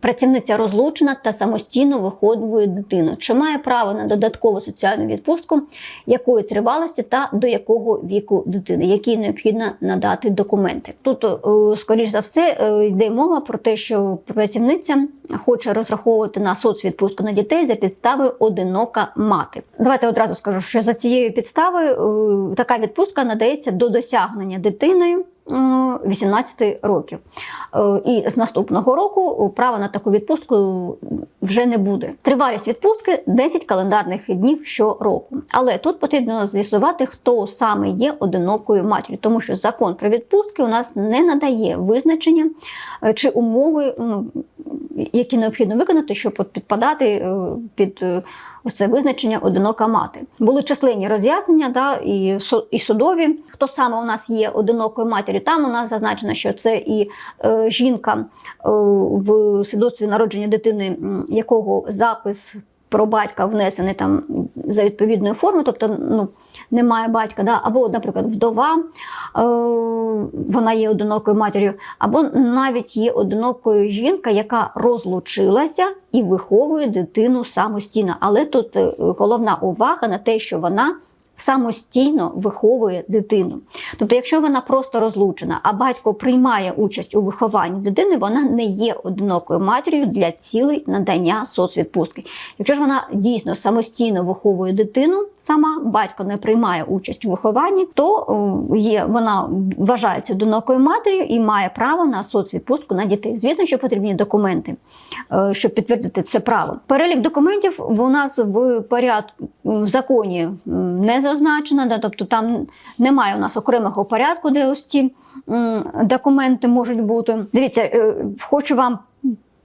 Працівниця розлучена та самостійно виховує дитину. Чи має право на додаткову соціальну відпустку, якої тривалості та до якого віку дитини, які необхідно надати документи? Тут, е, скоріш за все, е, йде мова про те, що працівниця хоче розраховувати на соцвідпустку на дітей за підставою одинока мати. Давайте одразу скажу, що за цією підставою е, така відпустка надається до досягнення дитиною. Е, 18 років. Е, І з наступного року права на таку відпустку вже не буде. Тривалість відпустки 10 календарних днів щороку. Але тут потрібно з'ясувати, хто саме є одинокою матір'ю, тому що закон про відпустки у нас не надає визначення е, чи умови, ну, які необхідно виконати, щоб підпадати е, під ось це визначення одинока мати. Були численні роз'яснення, да, і, і судові. Хто саме у нас є одинокою матір'ю? Там у нас зазначено, що це і е, жінка е, в свідоцтві народження дитини, якого запис про батька внесений там за відповідною формою, тобто ну, немає батька, да? або, наприклад, вдова, е, вона є одинокою матір'ю, або навіть є одинокою жінка, яка розлучилася і виховує дитину самостійно. Але тут е, головна увага на те, що вона самостійно виховує дитину. Тобто, якщо вона просто розлучена, а батько приймає участь у вихованні дитини, вона не є одинокою матір'ю для цілей надання соцвідпустки. Якщо ж вона дійсно самостійно виховує дитину, сама батько не приймає участь у вихованні, то є вона вважається одинокою матір'ю і має право на соцвідпустку на дітей. Звісно, що потрібні документи, е, щоб підтвердити це право. Перелік документів у нас в порядку в законі не зазначено, да, тобто там немає у нас окремого порядку, де ось ці документи можуть бути. Дивіться, е, хочу вам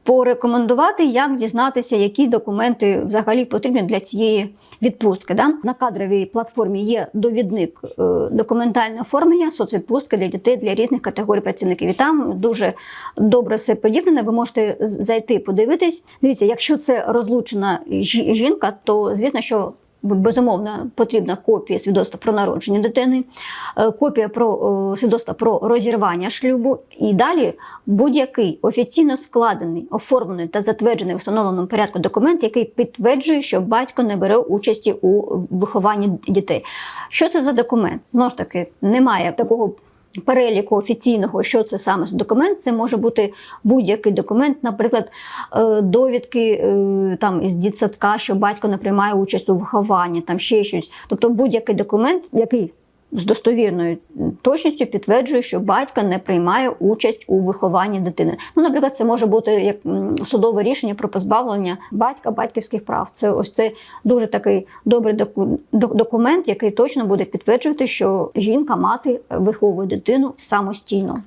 порекомендувати, як дізнатися, які документи взагалі потрібні для цієї відпустки. Да? На кадровій платформі є довідник е, документальне оформлення соцвідпустки для дітей для різних категорій працівників. І там дуже добре все подібне. Ви можете зайти подивитись. Дивіться, якщо це розлучена жінка, то звісно, що Безумовно, потрібна копія свідоцтва про народження дитини, е, копія про е, свідоцтва про розірвання шлюбу, і далі будь-який офіційно складений, оформлений та затверджений в встановленому порядку документ, який підтверджує, що батько не бере участі у вихованні дітей. Що це за документ? Знову ж таки, немає такого. Переліку офіційного, що це саме за документ, це може бути будь-який документ, наприклад, е, довідки е, там із дітсадка, що батько не приймає участь у вихованні, там ще щось. Тобто будь-який документ, який з достовірною точністю підтверджує, що батько не приймає участь у вихованні дитини. Ну, наприклад, це може бути як судове рішення про позбавлення батька батьківських прав. Це ось це дуже такий добрий доку- документ, який точно буде підтверджувати, що жінка, мати виховує дитину самостійно.